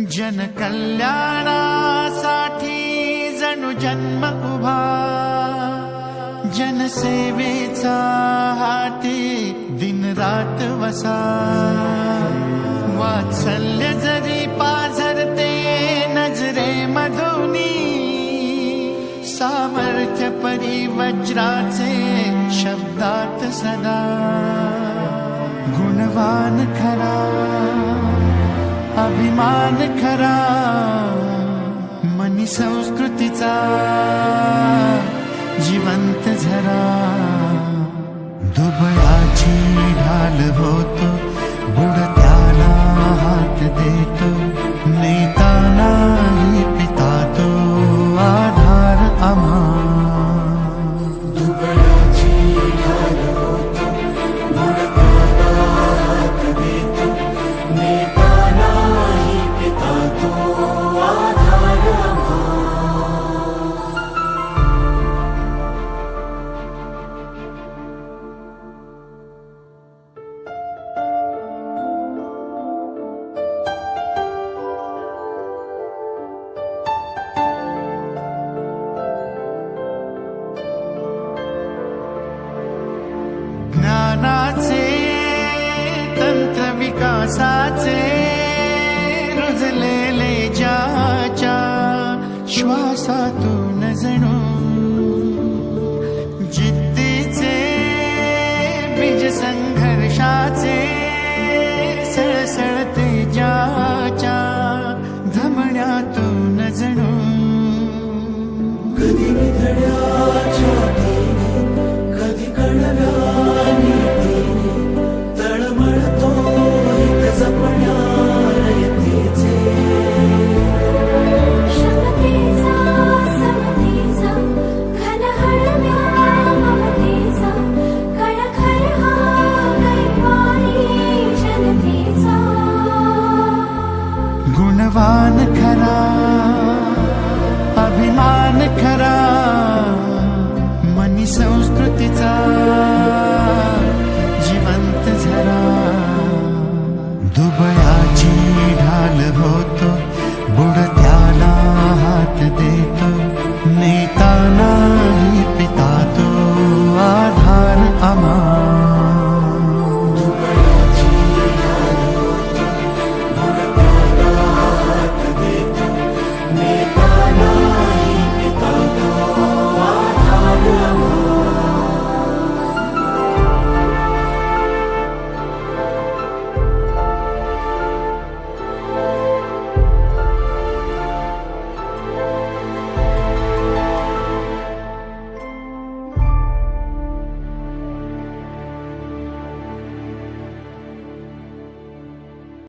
जनकल्याणासाठी जणू जन्म उभा. जनसेवेचा हाती दिन रात वसा. वात्सल्य जरी पाझरते नजरे मधुनी सामर्थ्य परिवज्राचे शब्दात सदा. गुणवान खरा मान खरा मनी संस्कृतीचा जिवंत झरा. दुबळाची ढाल होतो बुडा श्वासाचे रुजलेले ज्याच्या श्वासातून जणू. जिद्दीचे बीज संघर्षाचे गुणवान खरा अभिमान खरा मनी संस्कृतीचा जिवंत झरा. दुबळा